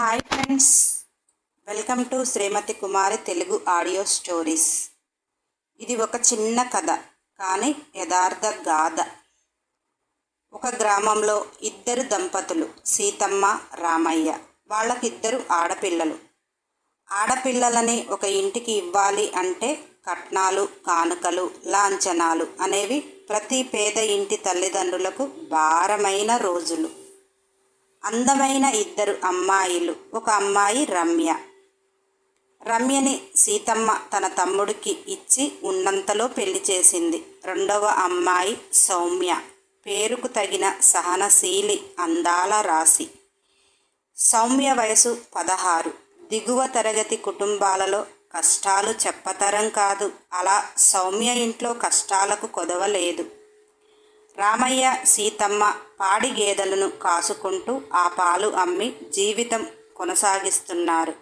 Hi friends welcome to Srimathi Kumari Telugu audio stories ఇది ఒక చిన్న కథ కానీ యథార్థ గాథ. ఒక గ్రామంలో ఇద్దరు దంపతులు సీతమ్మ రామయ్య. వాళ్ళకిద్దరు ఆడపిల్లలు. ఆడపిల్లలని ఒక ఇంటికి ఇవ్వాలి అంటే కట్నాలు కానుకలు లాంఛనాలు అనేవి ప్రతి పేద ఇంటి తల్లిదండ్రులకు భారమైన రోజులు. అందమైన ఇద్దరు అమ్మాయిలు. ఒక అమ్మాయి రమ్య. రమ్యని సీతమ్మ తన తమ్ముడికి ఇచ్చి ఉన్నంతలో పెళ్ళి చేసింది. రెండవ అమ్మాయి సౌమ్య. పేరుకు తగిన సహనశీలి అందాల రాశి. సౌమ్య వయసు పదహారు. దిగువ తరగతి కుటుంబాలలో కష్టాలు చెప్పతరం కాదు. అలా సౌమ్య ఇంట్లో కష్టాలకు కొదవలేదు. రామయ్య సీతమ్మ పాడి గేదెలను కాసుకుంటూ ఆ పాలు అమ్మి జీవితం కొనసాగిస్తున్నారు.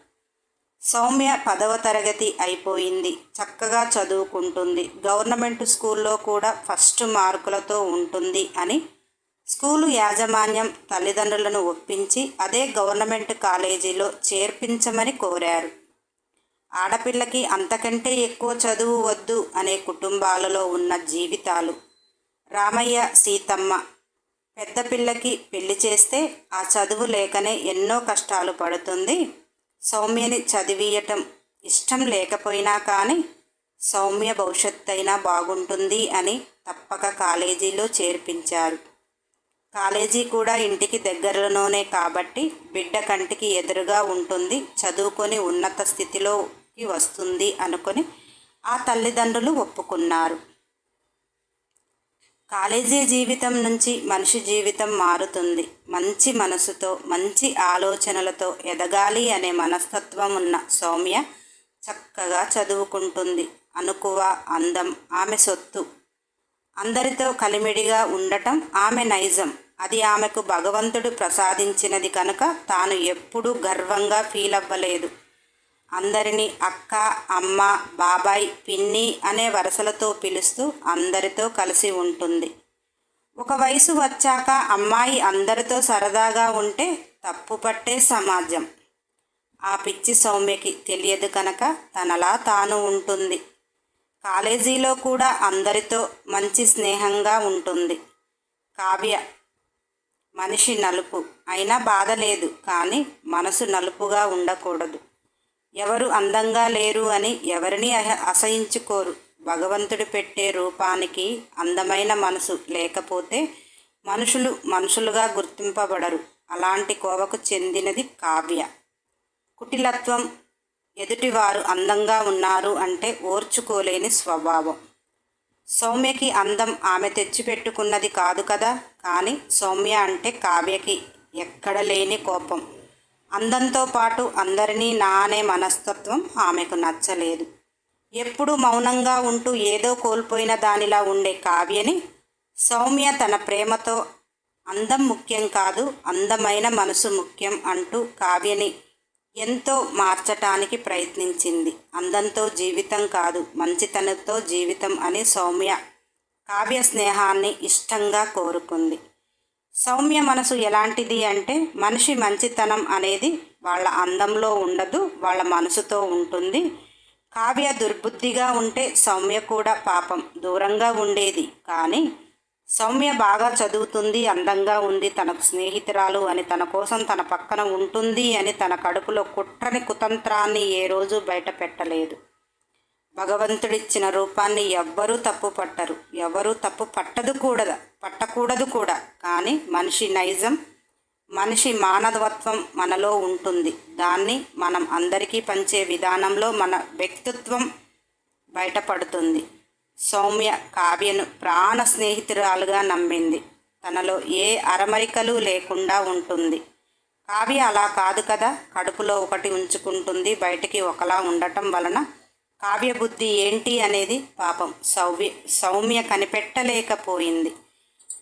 సౌమ్య పదవ తరగతి అయిపోయింది. చక్కగా చదువుకుంటుంది. గవర్నమెంట్ స్కూల్లో కూడా ఫస్ట్ మార్కులతో ఉంటుంది అని స్కూలు యాజమాన్యం తల్లిదండ్రులను ఒప్పించి అదే గవర్నమెంట్ కాలేజీలో చేర్పించమని కోరారు. ఆడపిల్లకి అంతకంటే ఎక్కువ చదువు వద్దు అనే కుటుంబాలలో ఉన్న జీవితాలు రామయ్య సీతమ్మ పెద్ద పిల్లకి పెళ్ళి చేస్తే ఆ చదువు లేకనే ఎన్నో కష్టాలు పడుతుంది. సౌమ్యని చదివియటం ఇష్టం లేకపోయినా కానీ సౌమ్య భవిష్యత్తు అయినా బాగుంటుంది అని తప్పక కాలేజీలో చేర్పించారు. కాలేజీ కూడా ఇంటికి దగ్గరలోనే కాబట్టి బిడ్డ కంటికి ఎదురుగా ఉంటుంది చదువుకొని ఉన్నత స్థితిలోకి వస్తుంది అనుకొని ఆ తల్లిదండ్రులు ఒప్పుకున్నారు. కాలేజీ జీవితం నుంచి మనిషి జీవితం మారుతుంది. మంచి మనసుతో మంచి ఆలోచనలతో ఎదగాలి అనే మనస్తత్వం ఉన్న సౌమ్య చక్కగా చదువుకుంటుంది. అనుకువ అందం ఆమె సొత్తు. అందరితో కలిమిడిగా ఉండటం ఆమె నైజం. అది ఆమెకు భగవంతుడు ప్రసాదించినది కనుక తాను ఎప్పుడూ గర్వంగా ఫీల్ అవ్వలేదు అందరినీ అక్క అమ్మ బాబాయ్ పిన్ని అనే వరుసలతో పిలుస్తూ అందరితో కలిసి ఉంటుంది. ఒక వయసు వచ్చాక అమ్మాయి అందరితో సరదాగా ఉంటే తప్పు పట్టే సమాజం. ఆ పిచ్చి సౌమ్యకి తెలియదు కనుక తనలా తాను ఉంటుంది. కాలేజీలో కూడా అందరితో మంచి స్నేహంగా ఉంటుంది. కావ్య మనిషి నలుపు. అయినా బాధ లేదు కానీ మనసు నలుపుగా ఉండకూడదు. ఎవరు అందంగా లేరు అని ఎవరిని అసహించుకోరు. భగవంతుడు పెట్టే రూపానికి అందమైన మనసు లేకపోతే మనుషులు మనుషులుగా గుర్తింపబడరు. అలాంటి కోవకు చెందినది కావ్య. కుటిలత్వం ఎదుటివారు అందంగా ఉన్నారు అంటే ఓర్చుకోలేని స్వభావం. సౌమ్యకి అందం ఆమె తెచ్చిపెట్టుకున్నది కాదు కదా? కానీ సౌమ్య అంటే కావ్యకి ఎక్కడ లేని కోపం. అందంతో పాటు అందరినీ నా అనే మనస్తత్వం ఆమెకు నచ్చలేదు. ఎప్పుడు మౌనంగా ఉంటూ ఏదో కోల్పోయిన దానిలా ఉండే కావ్యని సౌమ్య తన ప్రేమతో అందం ముఖ్యం కాదు అందమైన మనసు ముఖ్యం అంటూ కావ్యని ఎంతో మార్చటానికి ప్రయత్నించింది. అందంతో జీవితం కాదు మంచితనంతో జీవితం అని సౌమ్య కావ్య స్నేహాన్ని ఇష్టంగా కోరుకుంది. సౌమ్య మనసు ఎలాంటిది అంటే మనిషి మంచితనం అనేది వాళ్ళ అందంలో ఉండదు వాళ్ళ మనసుతో ఉంటుంది. కావ్య దుర్బుద్ధిగా ఉంటే సౌమ్య కూడా పాపం దూరంగా ఉండేది. కానీ సౌమ్య బాగా చదువుతుంది అందంగా ఉంది తనకు స్నేహితురాలు అని తన కోసం తన పక్కన ఉంటుంది అని తన కడుపులో కుట్రని కుతంత్రాన్ని ఏ రోజు బయట పెట్టలేదు. భగవంతుడిచ్చిన రూపాన్ని ఎవ్వరూ తప్పు పట్టరు. ఎవరూ తప్పు పట్టదు కూడదు? పట్టకూడదు కూడా. కానీ మనిషి నైజం మనిషి మానవత్వం మనలో ఉంటుంది. దాన్ని మనం అందరికీ పంచే విధానంలో మన వ్యక్తిత్వం బయటపడుతుంది. సౌమ్య కావ్యను ప్రాణ స్నేహితురాలుగా నమ్మింది. తనలో ఏ అరమరికలు లేకుండా ఉంటుంది. కావ్య అలా కాదు కదా? కడుపులో ఒకటి ఉంచుకుంటుంది. బయటికి ఒకలా ఉండటం వలన కావ్య బుద్ధి ఏంటి అనేది పాపం సౌవ్య సౌమ్య కనిపెట్టలేకపోయింది.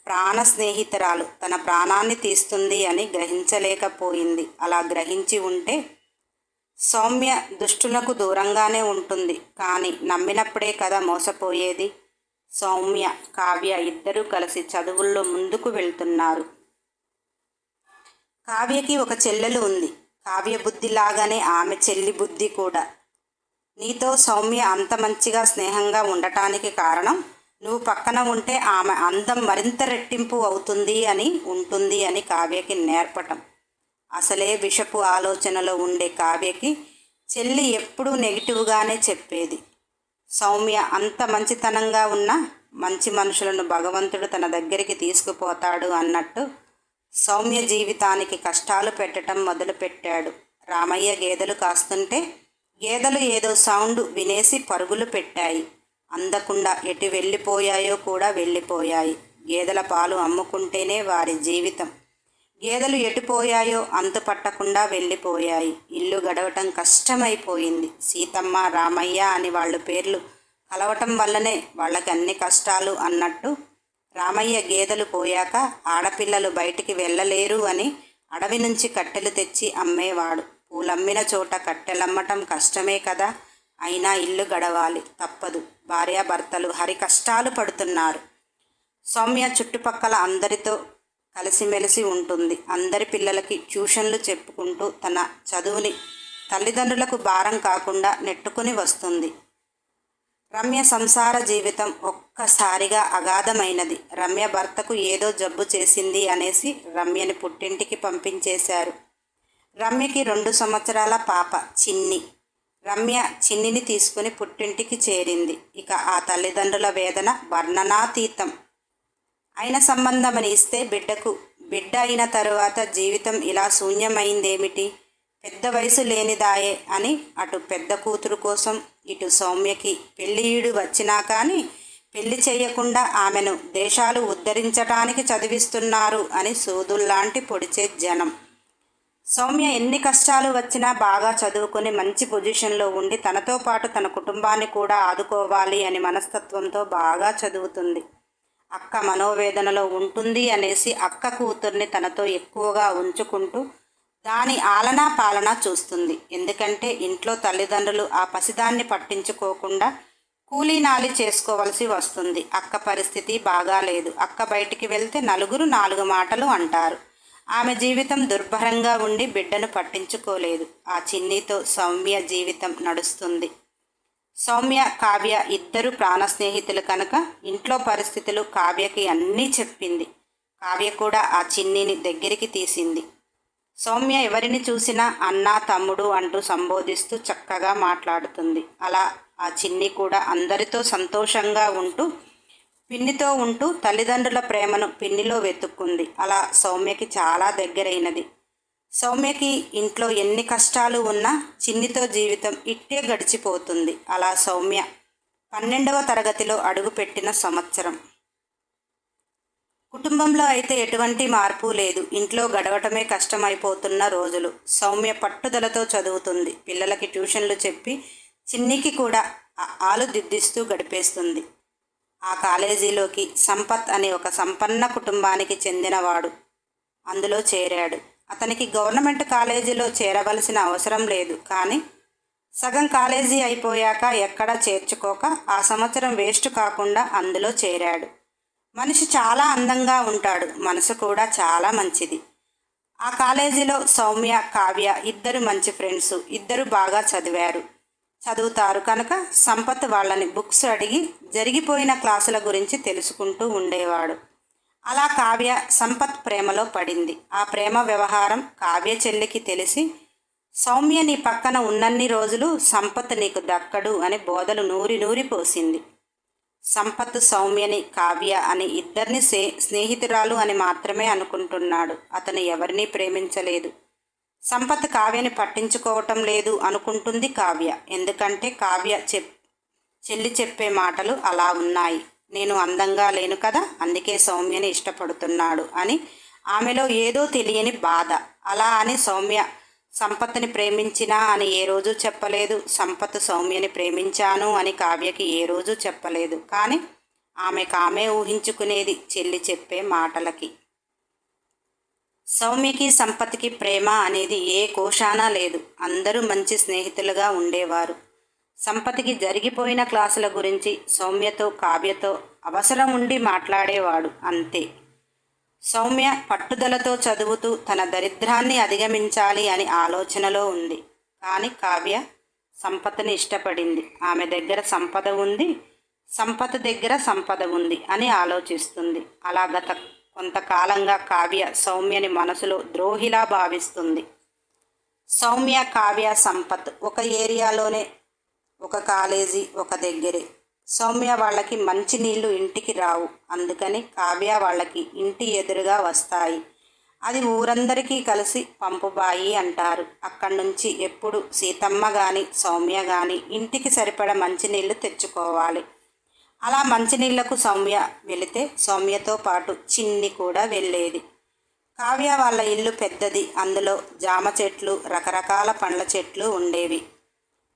ప్రాణ స్నేహితురాలు తన ప్రాణాన్ని తీస్తుంది అని గ్రహించలేకపోయింది. అలా గ్రహించి ఉంటే సౌమ్య దుష్టులకు దూరంగానే ఉంటుంది. కానీ నమ్మినప్పుడే కదా మోసపోయేది. సౌమ్య కావ్య ఇద్దరూ కలిసి చదువుల్లో ముందుకు వెళ్తున్నారు. కావ్యకి ఒక చెల్లెలు ఉంది. కావ్య బుద్ధి లాగానే ఆమె చెల్లి బుద్ధి కూడా. నీతో సౌమ్య అంత మంచిగా స్నేహంగా ఉండటానికి కారణం నువ్వు పక్కన ఉంటే ఆమె అందం మరింత రెట్టింపు అవుతుంది అని ఉంటుంది అని కావ్యకి నేర్పటం. అసలే విషపు ఆలోచనలో ఉండే కావ్యకి చెల్లి ఎప్పుడూ నెగిటివ్గానే చెప్పేది. సౌమ్య అంత మంచితనంగా ఉన్న మంచి మనుషులను భగవంతుడు తన దగ్గరికి తీసుకుపోతాడు అన్నట్టు సౌమ్య జీవితానికి కష్టాలు పెట్టడం మొదలుపెట్టాడు. రామయ్య గేదెలు కాస్తుంటే గేదెలు ఏదో సౌండ్ వినేసి పరుగులు పెట్టాయి. అందకుండా ఎటు వెళ్ళిపోయాయో కూడా వెళ్ళిపోయాయి. గేదెల పాలు అమ్ముకుంటేనే వారి జీవితం. గేదెలు ఎటుపోయాయో అంతు పట్టకుండా వెళ్ళిపోయాయి. ఇల్లు గడవటం కష్టమైపోయింది. సీతమ్మ రామయ్య అని వాళ్ళ పేర్లు కలవటం వల్లనే వాళ్ళకి అన్ని కష్టాలు అన్నట్టు రామయ్య గేదెలు పోయాక ఆడపిల్లలు బయటికి వెళ్ళలేరు అని అడవి నుంచి కట్టెలు తెచ్చి అమ్మేవాడు. పూలమ్మిన చోట కట్టెలమ్మటం కష్టమే కదా. అయినా ఇల్లు గడవాలి. తప్పదు. భార్యాభర్తలు హరి కష్టాలు పడుతున్నారు. సౌమ్య చుట్టుపక్కల అందరితో కలిసిమెలిసి ఉంటుంది. అందరి పిల్లలకి ట్యూషన్లు చెప్పుకుంటూ తన చదువుని తల్లిదండ్రులకు భారం కాకుండా నెట్టుకుని వస్తుంది. రమ్య సంసార జీవితం ఒక్కసారిగా అగాధమైనది. రమ్య భర్తకు ఏదో జబ్బు చేసింది అనేసి రమ్యని పుట్టింటికి పంపించేశారు. రమ్యకి రెండు సంవత్సరాల పాప చిన్ని. రమ్య చిన్నిని తీసుకుని పుట్టింటికి చేరింది. ఇక ఆ తల్లిదండ్రుల వేదన వర్ణనాతీతం. అయిన సంబంధమని ఇస్తే బిడ్డకు బిడ్డ అయిన తరువాత జీవితం ఇలా శూన్యమైందేమిటి? పెద్ద వయసు లేనిదాయే అని అటు పెద్ద కూతురు కోసం ఇటు సౌమ్యకి పెళ్ళియుడు వచ్చినా కానీ పెళ్ళి చేయకుండా ఆమెను దేశాలు ఉద్ధరించటానికి చదివిస్తున్నారు అని సూదుల్లాంటి పొడిచే జనం. సౌమ్య ఎన్ని కష్టాలు వచ్చినా బాగా చదువుకొని మంచి పొజిషన్లో ఉండి తనతో పాటు తన కుటుంబాన్ని కూడా ఆదుకోవాలి అని మనస్తత్వంతో బాగా చదువుతుంది. అక్క మనోవేదనలో ఉంటుంది అనేసి అక్క కూతుర్ని తనతో ఎక్కువగా ఉంచుకుంటూ దాని ఆలనా పాలన చూస్తుంది. ఎందుకంటే ఇంట్లో తల్లిదండ్రులు ఆ పసిదాన్ని పట్టించుకోకుండా కూలీనాలి చేసుకోవలసి వస్తుంది. అక్క పరిస్థితి బాగాలేదు. అక్క బయటికి వెళ్తే నలుగురు నాలుగు మాటలు అంటారు. ఆమె జీవితం దుర్భరంగా ఉండి బిడ్డను పట్టించుకోలేదు. ఆ చిన్నితో సౌమ్య జీవితం నడుస్తుంది. సౌమ్య కావ్య ఇద్దరు ప్రాణ స్నేహితులు కనుక ఇంట్లో పరిస్థితులు కావ్యకి అన్నీ చెప్పింది. కావ్య కూడా ఆ చిన్నిని దగ్గరికి తీసింది. సౌమ్య ఎవరిని చూసినా అన్న తమ్ముడు అంటూ సంబోధిస్తూ చక్కగా మాట్లాడుతుంది. అలా ఆ చిన్ని కూడా అందరితో సంతోషంగా ఉంటూ పిన్నితో ఉంటూ తల్లిదండ్రుల ప్రేమను పిన్నిలో వెతుక్కుంది. అలా సౌమ్యకి చాలా దగ్గరైనది. సౌమ్యకి ఇంట్లో ఎన్ని కష్టాలు ఉన్నా చిన్నితో జీవితం ఇట్టే గడిచిపోతుంది. అలా సౌమ్య పన్నెండవ తరగతిలో అడుగుపెట్టిన సంవత్సరం. కుటుంబంలో అయితే ఎటువంటి మార్పు లేదు. ఇంట్లో గడవటమే కష్టమైపోతున్న రోజులు. సౌమ్య పట్టుదలతో చదువుతుంది. పిల్లలకి ట్యూషన్లు చెప్పి చిన్నికి కూడా ఆలు దిద్దిస్తూ గడిపేస్తుంది. ఆ కాలేజీలోకి సంపత్ అనే ఒక సంపన్న కుటుంబానికి చెందినవాడు. అందులో చేరాడు. అతనికి గవర్నమెంట్ కాలేజీలో చేరవలసిన అవసరం లేదు. కానీ సగం కాలేజీ అయిపోయాక ఎక్కడా చేర్చుకోక ఆ సంవత్సరం వేస్ట్ కాకుండా అందులో చేరాడు. మనిషి చాలా అందంగా ఉంటాడు. మనసు కూడా చాలా మంచిది. ఆ కాలేజీలో సౌమ్య కావ్య ఇద్దరు మంచి ఫ్రెండ్స్. ఇద్దరు బాగా చదివారు. చదువుతారు కనుక సంపత్ వాళ్ళని బుక్స్ అడిగి జరిగిపోయిన క్లాసుల గురించి తెలుసుకుంటూ ఉండేవాడు. అలా కావ్య సంపత్ ప్రేమలో పడింది. ఆ ప్రేమ వ్యవహారం కావ్య చెల్లికి తెలిసి సౌమ్య నీ పక్కన ఉన్నన్ని రోజులు సంపత్ నీకు దక్కడు అని బోధలు నూరి నూరి పోసింది. సంపత్ సౌమ్యని కావ్య అని ఇద్దరిని సే స్నేహితురాలు అని మాత్రమే అనుకుంటున్నాడు. అతను ఎవరినీ ప్రేమించలేదు. సంపత్ కావ్యని పట్టించుకోవటం లేదు అనుకుంటుంది కావ్య. ఎందుకంటే కావ్య చెప్ చెల్లి చెప్పే మాటలు అలా ఉన్నాయి. నేను అందంగా లేను కదా అందుకే సౌమ్యని ఇష్టపడుతున్నాడు అని ఆమెలో ఏదో తెలియని బాధ. అలా అని సౌమ్య సంపత్ని ప్రేమించినా అని ఏ రోజు చెప్పలేదు. సంపత్ సౌమ్యని ప్రేమించాను అని కావ్యకి ఏ రోజు చెప్పలేదు. కానీ ఆమెకు ఆమె ఊహించుకునేది చెల్లి చెప్పే మాటలకి. సౌమ్యకి సంపత్కి ప్రేమ అనేది ఏ కోశాన లేదు. అందరూ మంచి స్నేహితులుగా ఉండేవారు. సంపతికి జరిగిపోయిన క్లాసుల గురించి సౌమ్యతో కావ్యతో అవసరం ఉండి మాట్లాడేవాడు అంతే. సౌమ్య పట్టుదలతో చదువుతూ తన దరిద్రాన్ని అధిగమించాలి అని ఆలోచనలో ఉంది. కానీ కావ్య సంపత్ని ఇష్టపడింది. ఆమె దగ్గర సంపద ఉంది సంపద దగ్గర సంపద ఉంది అని ఆలోచిస్తుంది. అలా గత కొంతకాలంగా కావ్య సౌమ్యని మనసులో ద్రోహిలా భావిస్తుంది. సౌమ్య కావ్య సంపత్ ఒక ఏరియాలోనే ఒక కాలేజీ ఒక దగ్గరే. సౌమ్య వాళ్ళకి మంచి నీళ్ళు ఇంటికి రావు. అందుకని కావ్య వాళ్ళకి ఇంటి ఎదురుగా వస్తాయి. అది ఊరందరికీ కలిసి పంపుబాయి అంటారు. అక్కడి నుంచి ఎప్పుడు సీతమ్మ కానీ సౌమ్య కానీ ఇంటికి సరిపడ మంచినీళ్ళు తెచ్చుకోవాలి. అలా మంచినీళ్ళకు సౌమ్య వెళితే సౌమ్యతో పాటు చిన్ని కూడా వెళ్ళేది. కావ్య వాళ్ళ ఇల్లు పెద్దది. అందులో జామ చెట్లు రకరకాల పండ్ల చెట్లు ఉండేవి.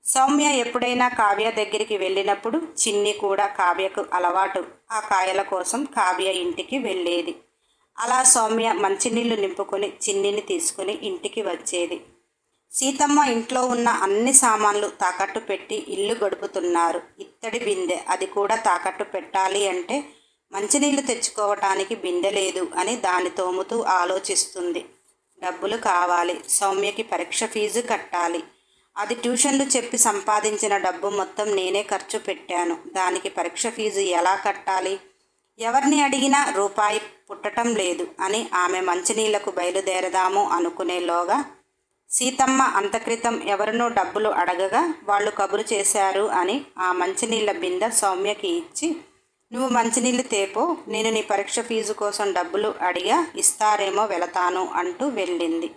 సౌమ్య ఎప్పుడైనా కావ్య దగ్గరికి వెళ్ళినప్పుడు చిన్ని కూడా కావ్యకు అలవాటు. ఆ కాయల కోసం కావ్య ఇంటికి వెళ్ళేది. అలా సౌమ్య మంచినీళ్ళు నింపుకొని చిన్నిని తీసుకుని ఇంటికి వచ్చేది. సీతమ్మ ఇంట్లో ఉన్న అన్ని సామాన్లు తాకట్టు పెట్టి ఇల్లు గడుపుతున్నారు. ఇత్తడి బిందె అది కూడా తాకట్టు పెట్టాలి అంటే మంచినీళ్ళు తెచ్చుకోవటానికి బిందె లేదు అని దాని తోముతూ ఆలోచిస్తుంది. డబ్బులు కావాలి సౌమ్యకి పరీక్ష ఫీజు కట్టాలి. అది ట్యూషన్లు చెప్పి సంపాదించిన డబ్బు మొత్తం నేనే ఖర్చు పెట్టాను. దానికి పరీక్ష ఫీజు ఎలా కట్టాలి? ఎవరిని అడిగినా రూపాయి పుట్టటం లేదు అని ఆమె మంచినీళ్ళకు బయలుదేరదాము అనుకునేలోగా సీతమ్మ అంతక్రితం ఎవరినో డబ్బులు అడగగా వాళ్ళు కబురు చేశారు అని ఆ మంచినీళ్ళ బిందె సౌమ్యకి ఇచ్చి నువ్వు మంచినీళ్ళు తేపో నేను నీ పరీక్ష ఫీజు కోసం డబ్బులు అడిగా ఇస్తారేమో వెళతాను అంటూ వెళ్ళింది.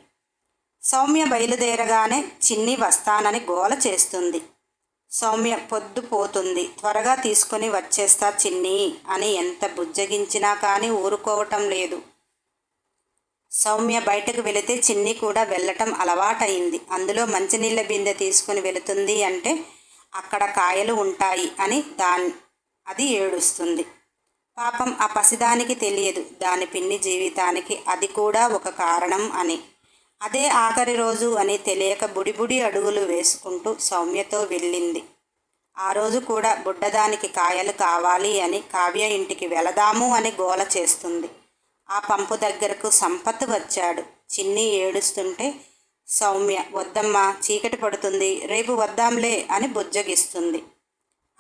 సౌమ్య బయలుదేరగానే చిన్ని వస్తానని గోల చేస్తుంది. సౌమ్య పొద్దు పోతుంది. త్వరగా తీసుకొని వచ్చేస్తా చిన్ని అని ఎంత బుజ్జగించినా కానీ ఊరుకోవటం లేదు. సౌమ్య బయటకు వెళితే చిన్ని కూడా వెళ్ళటం అలవాటైంది. అందులో మంచినీళ్ళ బిందె తీసుకుని వెళుతుంది అంటే అక్కడ కాయలు ఉంటాయి అని దాని అది ఏడుస్తుంది. పాపం ఆ పసిదానికి తెలియదు. దాని పిన్ని జీవితానికి అది కూడా ఒక కారణం అని. అదే ఆఖరి రోజు అని తెలియక బుడిబుడి అడుగులు వేసుకుంటూ సౌమ్యతో వెళ్ళింది. ఆ రోజు కూడా బుడ్డదానికి కాయలు కావాలి అని కావ్య ఇంటికి వెళదాము అని గోల చేస్తుంది. ఆ పంపు దగ్గరకు సంపత్ వచ్చాడు. చిన్ని ఏడుస్తుంటే సౌమ్య వద్దమ్మా చీకటి పడుతుంది. రేపు వద్దాంలే అని బుజ్జగిస్తుంది.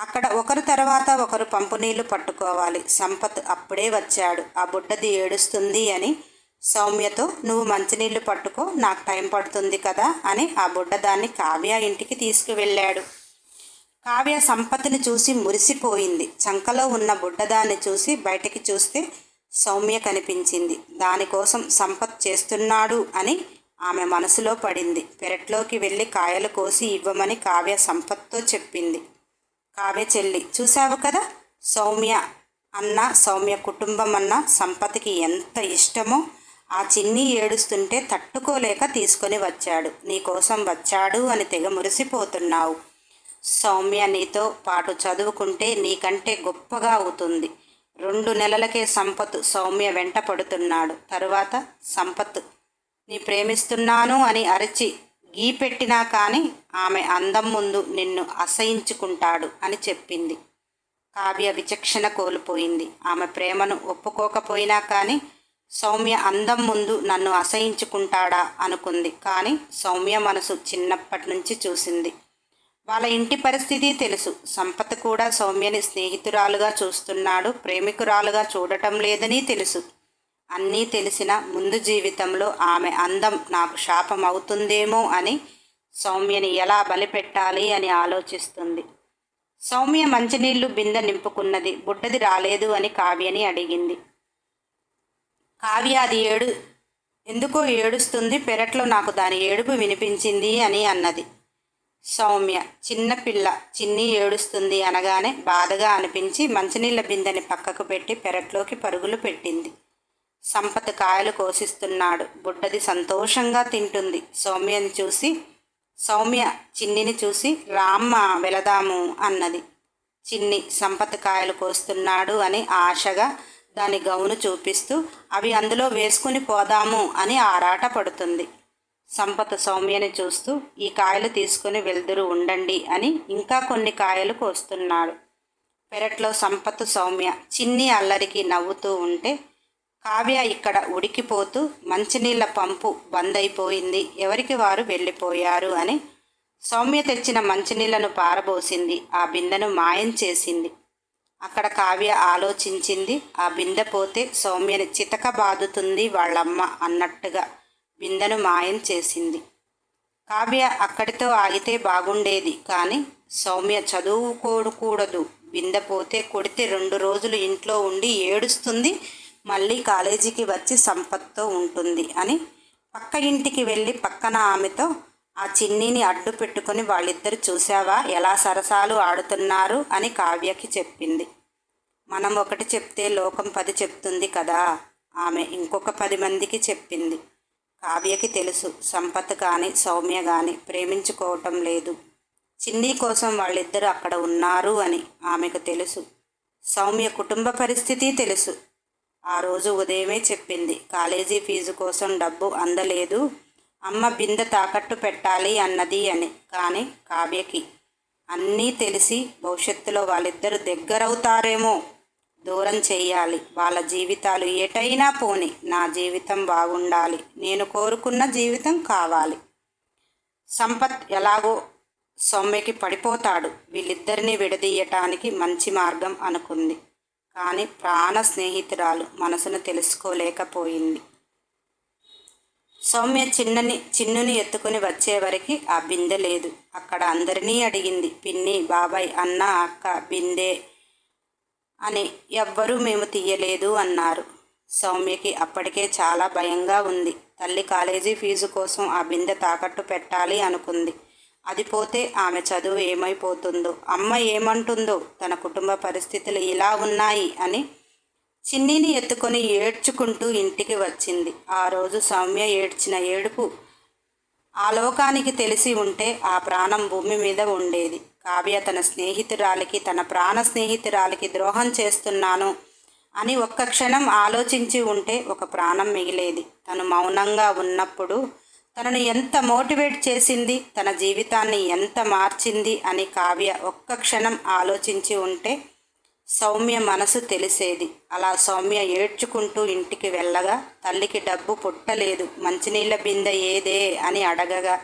అక్కడ ఒకరు తర్వాత ఒకరు పంపు నీళ్ళు పట్టుకోవాలి. సంపత్ అప్పుడే వచ్చాడు. ఆ బుడ్డది ఏడుస్తుంది అని సౌమ్యతో నువ్వు మంచినీళ్ళు పట్టుకో నాకు టైం పడుతుంది కదా అని ఆ బుడ్డ దాన్ని కావ్య ఇంటికి తీసుకువెళ్ళాడు. కావ్య సంపత్తిని చూసి మురిసిపోయింది. చంకలో ఉన్న బుడ్డదాన్ని చూసి బయటికి చూస్తే సౌమ్య కనిపించింది. దానికోసం సంపత్ చేస్తున్నాడు అని ఆమె మనసులో పడింది. పెరట్లోకి వెళ్ళి కాయలు కోసి ఇవ్వమని కావ్య సంపత్తో చెప్పింది. కావ్య చెల్లి చూశావు కదా? సౌమ్య అన్న సౌమ్య కుటుంబం అన్న సంపతికి ఎంత ఇష్టమో ఆ చిన్ని ఏడుస్తుంటే తట్టుకోలేక తీసుకొని వచ్చాడు. నీకోసం వచ్చాడు అని తెగ మురిసిపోతున్నావు. సౌమ్య నీతో పాటు చదువుకుంటే నీకంటే గొప్పగా అవుతుంది. రెండు నెలలకే సంపత్ సౌమ్య వెంట పడుతున్నాడు. తరువాత సంపత్ నీ ప్రేమిస్తున్నాను అని అరిచి గీ పెట్టినా కానీ ఆమె అందం ముందు నిన్ను అసహించుకుంటాడు అని చెప్పింది. కావ్య విచక్షణ కోల్పోయింది. ఆమె ప్రేమను ఒప్పుకోకపోయినా కానీ సౌమ్య అందం ముందు నన్ను అసహించుకుంటాడా అనుకుంది. కానీ సౌమ్య మనసు చిన్నప్పటి నుంచి చూసింది. వాళ్ళ ఇంటి పరిస్థితి తెలుసు. సంపత కూడా సౌమ్యని స్నేహితురాలుగా చూస్తున్నాడు. ప్రేమికురాలుగా చూడటం లేదని తెలుసు. అన్నీ తెలిసిన ముందు జీవితంలో ఆమె అందం నాకు శాపం అవుతుందేమో అని సౌమ్యని ఎలా బలిపెట్టాలి అని ఆలోచిస్తుంది. సౌమ్య మంచినీళ్ళు బిందె నింపుకున్నది. బుడ్డది రాలేదు అని కావ్యని అడిగింది. కావ్య అది ఏడు ఎందుకో ఏడుస్తుంది. పెరట్లో నాకు దాని ఏడుపు వినిపించింది అని అన్నది. సౌమ్య చిన్న పిల్ల చిన్ని ఏడుస్తుంది అనగానే బాధగా అనిపించి మంచినీళ్ళ బిందెని పక్కకు పెట్టి పెరట్లోకి పరుగులు పెట్టింది. సంపత్ కాయలు కోసిస్తున్నాడు. బుడ్డది సంతోషంగా తింటుంది. సౌమ్యని చూసి సౌమ్య చిన్నిని చూసి రామ్మ వెళదాము అన్నది. చిన్ని సంపత్ కాయలు కోస్తున్నాడు అని ఆశగా దాని గౌను చూపిస్తూ అవి అందులో వేసుకుని పోదాము అని ఆరాట పడుతుంది సంపత్ సౌమ్యని చూస్తూ ఈ కాయలు తీసుకుని వెళ్దురు ఉండండి అని ఇంకా కొన్ని కాయలు కోస్తున్నాడు పెరట్లో సంపత్ సౌమ్య చిన్ని అల్లరికి నవ్వుతూ ఉంటే కావ్య ఇక్కడ ఉడికిపోతూ మంచినీళ్ళ పంపు బంద్ అయిపోయింది ఎవరికి వారు వెళ్ళిపోయారు అని సౌమ్య తెచ్చిన మంచినీళ్ళను పారబోసింది. ఆ బిందెను మాయం చేసింది. అక్కడ కావ్య ఆలోచించింది. ఆ బిందె పోతే సౌమ్యని చితక బాదుతుంది వాళ్ళమ్మ అన్నట్టుగా విందను మాయం చేసింది. కావ్య అక్కడితో ఆగితే బాగుండేది కానీ సౌమ్య చదువుకోకూడదు. బిందె పోతే కొడితే రెండు రోజులు ఇంట్లో ఉండి ఏడుస్తుంది మళ్ళీ కాలేజీకి వచ్చి సంపత్తో ఉంటుంది అని పక్క ఇంటికి వెళ్ళి పక్కన ఆమెతో ఆ చిన్నీని అడ్డు పెట్టుకొని వాళ్ళిద్దరు చూసావా ఎలా సరసాలు ఆడుతున్నారు? అని కావ్యకి చెప్పింది. మనం ఒకటి చెప్తే లోకం పది చెప్తుంది కదా? ఆమె ఇంకొక పది మందికి చెప్పింది. కావ్యకి తెలుసు. సంపత్ కానీ సౌమ్య కానీ ప్రేమించుకోవటం లేదు. చిన్ని కోసం వాళ్ళిద్దరూ అక్కడ ఉన్నారు అని ఆమెకు తెలుసు. సౌమ్య కుటుంబ పరిస్థితి తెలుసు. ఆ రోజు ఉదయమే చెప్పింది. కాలేజీ ఫీజు కోసం డబ్బు అందలేదు. అమ్మ బిందె తాకట్టు పెట్టాలి అన్నది అని. కానీ కావ్యకి అన్నీ తెలిసి భవిష్యత్తులో వాళ్ళిద్దరు దగ్గరవుతారేమో దూరం చేయాలి వాళ్ళ జీవితాలు ఎటైనా పోని నా జీవితం బాగుండాలి. నేను కోరుకున్న జీవితం కావాలి. సంపత్ ఎలాగో సౌమ్యకి పడిపోతాడు. వీళ్ళిద్దరిని విడదీయటానికి మంచి మార్గం అనుకుంది. కానీ ప్రాణ స్నేహితురాలు మనసును తెలుసుకోలేకపోయింది. సౌమ్య చిన్నని చిన్నుని ఎత్తుకుని వచ్చేవరకు ఆ బిందె లేదు. అక్కడ అందరినీ అడిగింది పిన్ని బాబాయ్ అన్న అక్క బిందె అని ఎవ్వరూ మేము తీయలేదు అన్నారు. సౌమ్యకి అప్పటికే చాలా భయంగా ఉంది. తల్లి కాలేజీ ఫీజు కోసం ఆ బిందె తాకట్టు పెట్టాలి అనుకుంది. అది పోతే ఆమె చదువు ఏమైపోతుందో అమ్మ ఏమంటుందో తన కుటుంబ పరిస్థితులు ఇలా ఉన్నాయి అని చిన్నీని ఎత్తుకొని ఏడ్చుకుంటూ ఇంటికి వచ్చింది. ఆ రోజు సౌమ్య ఏడ్చిన ఏడుపు ఆ లోకానికి తెలిసి ఉంటే ఆ ప్రాణం భూమి మీద ఉండేది. కావ్య తన స్నేహితురాలికి తన ప్రాణ స్నేహితురాలికి ద్రోహం చేస్తున్నాను అని ఒక్క క్షణం ఆలోచించి ఉంటే ఒక ప్రాణం మిగిలేది. తను మౌనంగా ఉన్నప్పుడు తనను ఎంత మోటివేట్ చేసింది తన జీవితాన్ని ఎంత మార్చింది అని కావ్య ఒక్క క్షణం ఆలోచించి ఉంటే సౌమ్య మనసు తెలిసేది. అలా సౌమ్య ఏడ్చుకుంటూ ఇంటికి వెళ్ళగా తల్లికి డబ్బు పుట్టలేదు మంచినీళ్ళ బిందె ఏదే? అని అడగగా.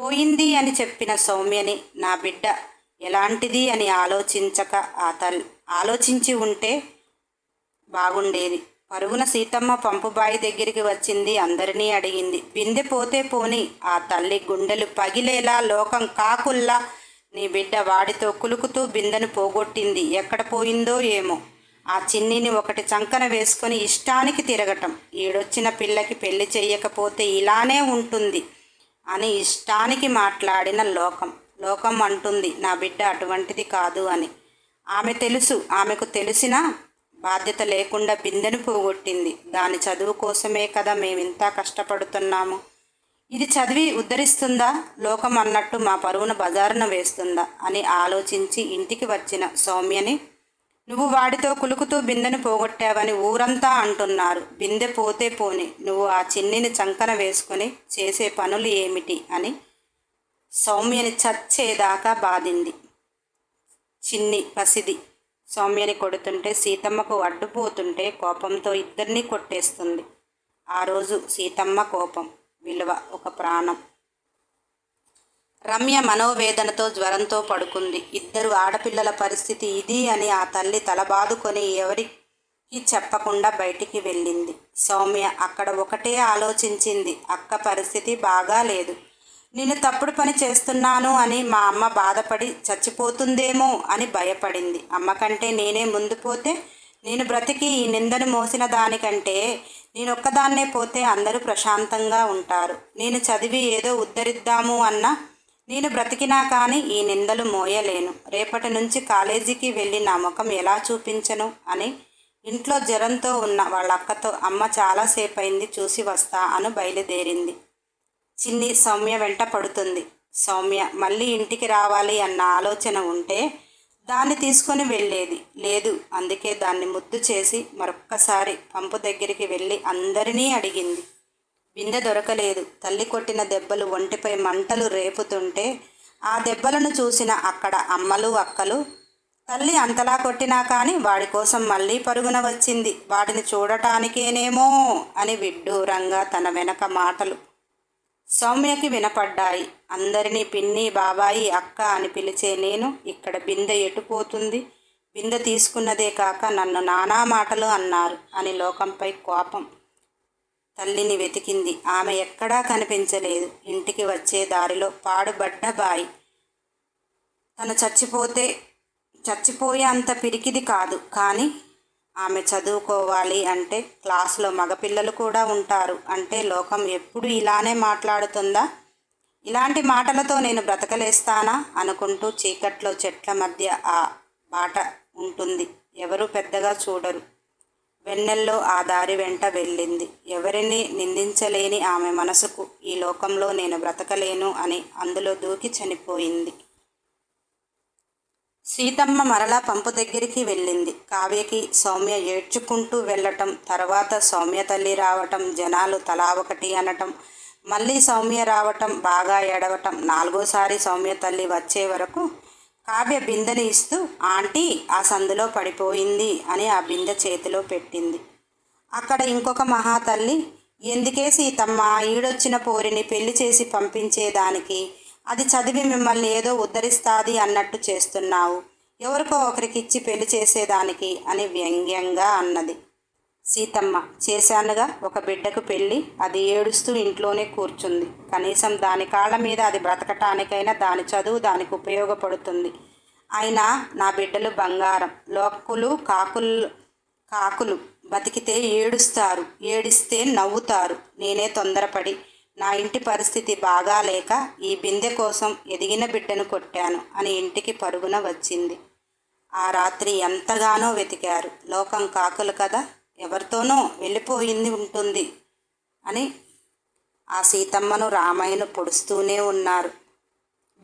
పోయింది అని చెప్పిన సౌమ్యని నా బిడ్డ ఎలాంటిది అని ఆలోచించక ఆ తల్ ఆలోచించి ఉంటే బాగుండేది. పరుగున సీతమ్మ పంపుబాయి దగ్గరికి వచ్చింది అందరినీ అడిగింది. బిందె పోతే పోని ఆ తల్లి గుండెలు పగిలేలా లోకం కాకుల్లా నీ బిడ్డ వాడితో కులుకుతూ బిందెను పోగొట్టింది. ఎక్కడ పోయిందో ఏమో. ఆ చిన్నిని ఒకటి చంకన వేసుకొని ఇష్టానికి తిరగటం. ఈడొచ్చిన పిల్లకి పెళ్ళి చెయ్యకపోతే ఇలానే ఉంటుంది. అని ఇష్టానికి మాట్లాడిన లోకం. లోకం అంటుంది నా బిడ్డ అటువంటిది కాదు అని. ఆమె తెలుసు ఆమెకు తెలిసిన బాధ్యత లేకుండా బిందెను పోగొట్టింది. దాని చదువు కోసమే కదా మేమింత కష్టపడుతున్నాము. ఇది చదివి ఉద్ధరిస్తుందా? లోకం అన్నట్టు మా పరువును బజారున వేస్తుందా? అని ఆలోచించి ఇంటికి వచ్చిన సౌమ్యని నువ్వు వాడితో కులుకుతూ బిందెను పోగొట్టావని ఊరంతా అంటున్నారు. బిందె పోతే పోని నువ్వు ఆ చిన్నిని చంకన వేసుకొని చేసే పనులు ఏమిటి అని సౌమ్యని చచ్చేదాకా బాధింది. చిన్ని పసిది. సౌమ్యని కొడుతుంటే సీతమ్మకు అడ్డుపోతుంటే కోపంతో ఇద్దరినీ కొట్టేస్తుంది. ఆ రోజు సీతమ్మ కోపం విలువ ఒక ప్రాణం. రమ్య మనోవేదనతో జ్వరంతో పడుకుంది. ఇద్దరు ఆడపిల్లల పరిస్థితి ఇది అని ఆ తల్లి తలబాదుకొని ఎవరికి చెప్పకుండా బయటికి వెళ్ళింది. సౌమ్య అక్కడ ఒకటే ఆలోచించింది. అక్క పరిస్థితి బాగా లేదు. నేను తప్పుడు పని చేస్తున్నాను అని మా అమ్మ బాధపడి చచ్చిపోతుందేమో అని భయపడింది. అమ్మ కంటే నేనే ముందు పోతే నేను బ్రతికి ఈ నిందను మోసిన దానికంటే నేను ఒక్కదాన్నే పోతే అందరూ ప్రశాంతంగా ఉంటారు. నేను చదివి ఏదో ఉద్ధరిద్దాము అన్నా నేను బ్రతికినా కానీ ఈ నిందలు మోయలేను. రేపటి నుంచి కాలేజీకి వెళ్ళి నా ముఖం ఎలా చూపించను అని ఇంట్లో జ్వరంతో ఉన్న వాళ్ళ అక్కతో అమ్మ చాలాసేపు అయింది చూసి వస్తా అని బయలుదేరింది. చిన్ని సౌమ్య వెంట పడుతుంది. సౌమ్య మళ్ళీ ఇంటికి రావాలి అన్న ఆలోచన ఉంటే దాన్ని తీసుకొని వెళ్ళేది. లేదు అందుకే దాన్ని ముద్దు చేసి మరొక్కసారి పంపు దగ్గరికి వెళ్ళి అందరినీ అడిగింది. బిందె దొరకలేదు. తల్లి కొట్టిన దెబ్బలు ఒంటిపై మంటలు రేపుతుంటే ఆ దెబ్బలను చూసిన అక్కడ అమ్మలు అక్కలు తల్లి అంతలా కొట్టినా కానీ వాడి కోసం మళ్ళీ పరుగున వచ్చింది. వాడిని చూడటానికేనేమో అని విడ్డూరంగా తన వెనక మాటలు సౌమ్యకి వినపడ్డాయి. అందరినీ పిన్ని బాబాయి అక్క అని పిలిచే నేను ఇక్కడ బిందె ఎటుపోతుంది బిందె తీసుకున్నదే కాక నన్ను నానా మాటలు అన్నారు అని లోకంపై కోపం తల్లిని వెతికింది. ఆమె ఎక్కడా కనిపించలేదు. ఇంటికి వచ్చే దారిలో పాడుబడ్డ బాయి. తను చచ్చిపోతే చచ్చిపోయే అంత పిరికిది కాదు. కానీ ఆమె చదువుకోవాలి అంటే క్లాసులో మగపిల్లలు కూడా ఉంటారు. అంటే లోకం ఎప్పుడు ఇలానే మాట్లాడుతుందా? ఇలాంటి మాటలతో నేను బ్రతకలేస్తానా? అనుకుంటూ చీకట్లో చెట్ల మధ్య ఆ బాట ఉంటుంది. ఎవరు పెద్దగా చూడరు. వెన్నెల్లో ఆ దారి వెంట వెళ్ళింది. ఎవరిని నిందించలేని ఆమె మనసుకు ఈ లోకంలో నేను బ్రతకలేను అని అందులో దూకి చనిపోయింది. సీతమ్మ మరలా పంపు దగ్గరికి వెళ్ళింది. కావ్యకి సౌమ్య ఏడ్చుకుంటూ వెళ్ళటం తర్వాత సౌమ్య తల్లి రావటం జనాలు తలా ఒకటి అనటం మళ్ళీ సౌమ్య రావటం బాగా ఏడవటం నాలుగోసారి సౌమ్య తల్లి వచ్చే వరకు కావ్య బిందెని ఇస్తూ ఆంటీ ఆ సందులో పడిపోయింది అని ఆ బిందె చేతిలో పెట్టింది. అక్కడ ఇంకొక మహాతల్లి ఎందుకే సీతమ్మ ఈడొచ్చిన పోరిని పెళ్ళి చేసి పంపించేదానికి? అది చదివి మిమ్మల్ని ఏదో ఉద్ధరిస్తాది అన్నట్టు చేస్తున్నావు. ఎవరికో ఒకరికిచ్చి పెళ్ళి చేసేదానికి అని వ్యంగ్యంగా అన్నది. సీతమ్మ చేశానుగా. ఒక బిడ్డకు పెళ్ళి. అది ఏడుస్తూ ఇంట్లోనే కూర్చుంది. కనీసం దాని కాళ్ళ మీద అది బ్రతకటానికైనా దాని చదువు దానికి ఉపయోగపడుతుంది. అయినా నా బిడ్డలు బంగారం. లోకులు కాకులు కాకులు బతికితే ఏడుస్తారు. ఏడిస్తే నవ్వుతారు. నేనే తొందరపడి నా ఇంటి పరిస్థితి బాగాలేక ఈ బిందె కోసం ఎదిగిన బిడ్డను కొట్టాను అని ఇంటికి పరుగున వచ్చింది. ఆ రాత్రి ఎంతగానో వెతికారు. లోకం కాకులు కదా. ఎవరితోనో వెళ్ళిపోయింది ఉంటుంది అని ఆ సీతమ్మను రామయ్యను పొడుస్తూనే ఉన్నారు.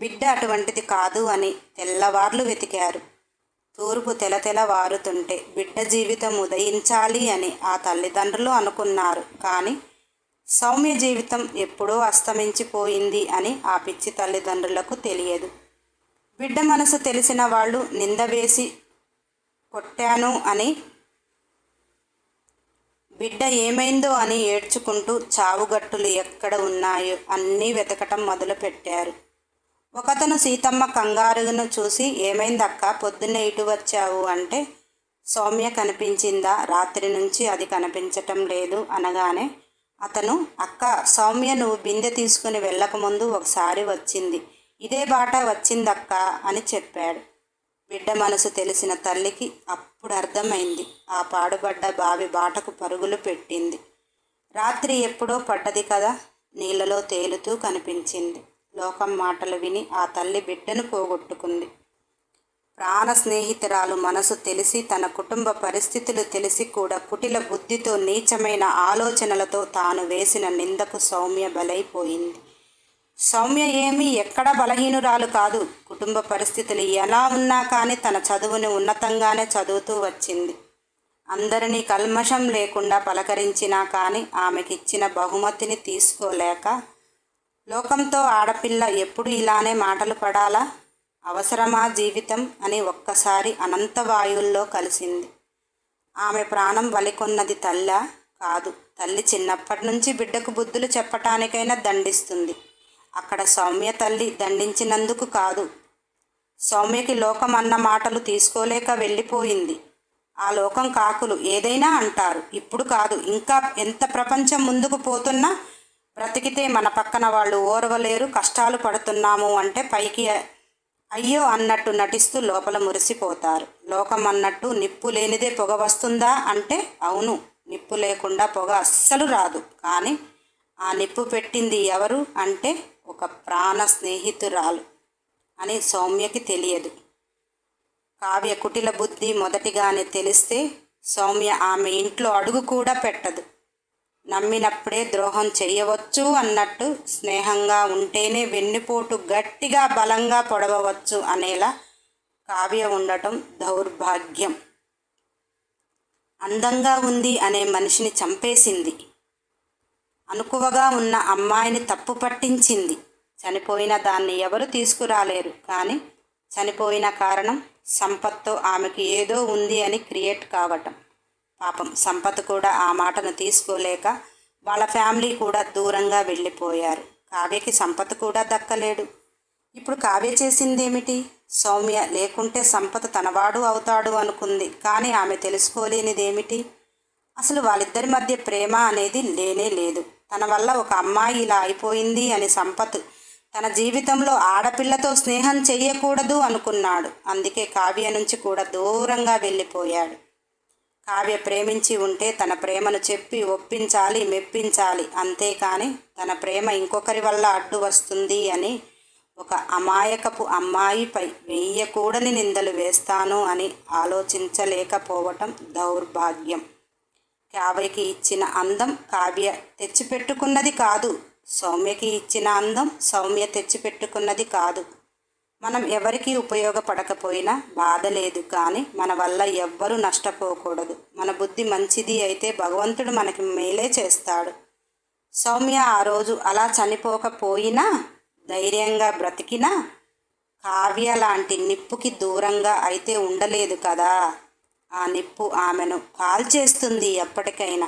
బిడ్డ అటువంటిది కాదు అని తెల్లవార్లు వెతికారు. తూర్పు తెలతెల వారుతుంటే బిడ్డ జీవితం ఉదయించాలి అని ఆ తల్లిదండ్రులు అనుకున్నారు. కానీ సౌమ్య జీవితం ఎప్పుడో అస్తమించిపోయింది అని ఆ పిచ్చి తల్లిదండ్రులకు తెలియదు. బిడ్డ మనసు తెలిసిన వాళ్ళు నింద వేసి కొట్టాను అని బిడ్డ ఏమైందో అని ఏడ్చుకుంటూ చావుగట్టులు ఎక్కడ ఉన్నాయో? అన్నీ వెతకటం మొదలుపెట్టారు. ఒకతను సీతమ్మ కంగారును చూసి ఏమైందక్క? పొద్దున్నే ఇటు వచ్చావు అంటే సౌమ్య కనిపించిందా? రాత్రి నుంచి అది కనిపించటం లేదు అనగానే అతను అక్క సౌమ్య నువ్వు బిందె తీసుకుని వెళ్ళకముందు ఒకసారి వచ్చింది. ఇదే బాట వచ్చిందక్క అని చెప్పాడు. బిడ్డ మనసు తెలిసిన తల్లికి అప్పుడు అర్థమైంది. ఆ పాడుబడ్డ బావి బాటకు పరుగులు పెట్టింది. రాత్రి ఎప్పుడో పడ్డది కదా? నీళ్ళలో తేలుతూ కనిపించింది. లోకం మాటలు విని ఆ తల్లి బిడ్డను పోగొట్టుకుంది. ప్రాణ స్నేహితురాలు మనసు తెలిసి తన కుటుంబ పరిస్థితులు తెలిసి కూడా కుటిల బుద్ధితో నీచమైన ఆలోచనలతో తాను వేసిన నిందకు సౌమ్య బలైపోయింది. సౌమ్య ఏమీ ఎక్కడ బలహీనురాలు కాదు. కుటుంబ పరిస్థితులు ఎలా ఉన్నా కానీ తన చదువుని ఉన్నతంగానే చదువుతూ వచ్చింది. అందరినీ కల్మషం లేకుండా పలకరించినా కానీ ఆమెకిచ్చిన బహుమతిని తీసుకోలేక లోకంతో ఆడపిల్ల ఎప్పుడు ఇలానే మాటలు పడాలా? అవసరమా జీవితం? అని ఒక్కసారి అనంత వాయువుల్లో కలిసింది. ఆమె ప్రాణం వలికొన్నది తల్ల? కాదు తల్లి చిన్నప్పటి నుంచి బిడ్డకు బుద్ధులు చెప్పటానికైనా దండిస్తుంది. అక్కడ సౌమ్య తల్లి దండించినందుకు కాదు. సౌమ్యకి లోకం అన్న మాటలు తీసుకోలేక వెళ్ళిపోయింది. ఆ లోకం కాకులు ఏదైనా అంటారు. ఇప్పుడు కాదు. ఇంకా ఎంత ప్రపంచం ముందుకు పోతున్నా బ్రతికితే మన పక్కన వాళ్ళు ఓర్వలేరు కష్టాలు పడుతున్నాము అంటే పైకి అయ్యో అన్నట్టు నటిస్తూ లోపల మురిసిపోతారు. లోకం అన్నట్టు నిప్పు లేనిదే పొగ వస్తుందా అంటే అవును. నిప్పు లేకుండా పొగ అస్సలు రాదు. కానీ ఆ నిప్పు పెట్టింది ఎవరు అంటే ఒక ప్రాణ స్నేహితురాలు అని సౌమ్యకి తెలియదు. కావ్య కుటిల బుద్ధి మొదటిగానే తెలిస్తే సౌమ్య ఆమె ఇంట్లో అడుగు కూడా పెట్టదు. నమ్మినప్పుడే ద్రోహం చెయ్యవచ్చు అన్నట్టు స్నేహంగా ఉంటేనే వెన్నుపోటు గట్టిగా బలంగా పొడవవచ్చు అనేలా కావ్య ఉండటం దౌర్భాగ్యం. అందంగా ఉంది అనే మనిషిని చంపేసింది. అనుకువగా ఉన్న అమ్మాయిని తప్పు పట్టించింది. చనిపోయిన దాన్ని ఎవరు తీసుకురాలేరు. కానీ చనిపోయిన కారణం సంపత్తో ఆమెకు ఏదో ఉంది అని క్రియేట్ కావటం. పాపం సంపత్ కూడా ఆ మాటను తీసుకోలేక వాళ్ళ ఫ్యామిలీ కూడా దూరంగా వెళ్ళిపోయారు. కావ్యకి సంపత్ కూడా దక్కలేడు. ఇప్పుడు కావ్య చేసిందేమిటి? సౌమ్య లేకుంటే సంపత్ తనవాడు అవుతాడు అనుకుంది. కానీ ఆమె తెలుసుకోలేనిదేమిటి? అసలు వాళ్ళిద్దరి మధ్య ప్రేమ అనేది లేనే లేదు. తన వల్ల ఒక అమ్మాయి ఇలా అయిపోయింది అని సంపత్ తన జీవితంలో ఆడపిల్లతో స్నేహం చెయ్యకూడదు అనుకున్నాడు. అందుకే కావ్య నుంచి కూడా దూరంగా వెళ్ళిపోయాడు. కావ్య ప్రేమించి ఉంటే తన ప్రేమను చెప్పి ఒప్పించాలి మెప్పించాలి. అంతేకాని తన ప్రేమ ఇంకొకరి వల్ల అడ్డు వస్తుంది అని ఒక అమాయకపు అమ్మాయిపై వెయ్యకూడని నిందలు వేస్తాను అని ఆలోచించలేకపోవటం దౌర్భాగ్యం. కావ్యకి ఇచ్చిన అందం కావ్య తెచ్చిపెట్టుకున్నది కాదు. సౌమ్యకి ఇచ్చిన అందం సౌమ్య తెచ్చిపెట్టుకున్నది కాదు. మనం ఎవరికి ఉపయోగపడకపోయినా బాధ లేదు కానీ మన వల్ల ఎవ్వరూ నష్టపోకూడదు. మన బుద్ధి మంచిది అయితే భగవంతుడు మనకి మేలే చేస్తాడు. సౌమ్య ఆ రోజు అలా చనిపోకపోయినా ధైర్యంగా బ్రతికినా కావ్య లాంటి నిప్పుకి దూరంగా అయితే ఉండలేదు కదా. ఆ నిప్పు ఆమెను కాల్చేస్తుంది ఎప్పటికైనా.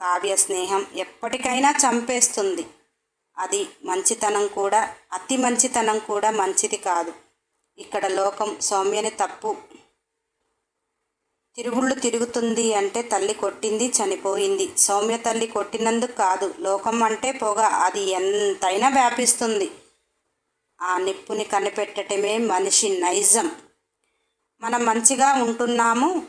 కావ్య స్నేహం ఎప్పటికైనా చంపేస్తుంది. అది మంచితనం కూడా అతి మంచితనం కూడా మంచిది కాదు. ఇక్కడ లోకం సౌమ్యని తప్పు తిరుగుళ్ళు తిరుగుతుంది అంటే తల్లి కొట్టింది చనిపోయింది. సౌమ్య తల్లి కొట్టినందుకు కాదు లోకం అంటే పొగ అది ఎంతైనా వ్యాపిస్తుంది. ఆ నిప్పుని కనిపెట్టడమే మనిషి నైజం. మనం మంచిగా ఉంటున్నాము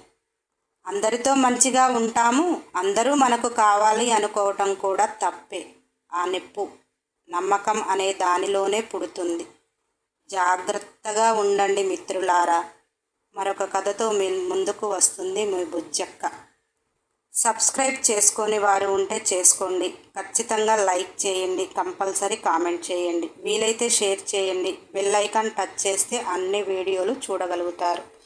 అందరితో మంచిగా ఉంటాము అందరూ మనకు కావాలి అనుకోవటం కూడా తప్పే. ఆ నిప్పు. నమ్మకం అనే దానిలోనే పుడుతుంది. జాగ్రత్తగా ఉండండి మిత్రులారా. మరొక కథతో మీ ముందుకు వస్తుంది మీ బుజ్జక్క. సబ్స్క్రైబ్ చేసుకొని వారు ఉంటే చేసుకోండి. ఖచ్చితంగా లైక్ చేయండి. కంపల్సరీ కామెంట్ చేయండి. వీలైతే షేర్ చేయండి. బెల్ ఐకాన్ టచ్ చేస్తే అన్ని వీడియోలు చూడగలుగుతారు.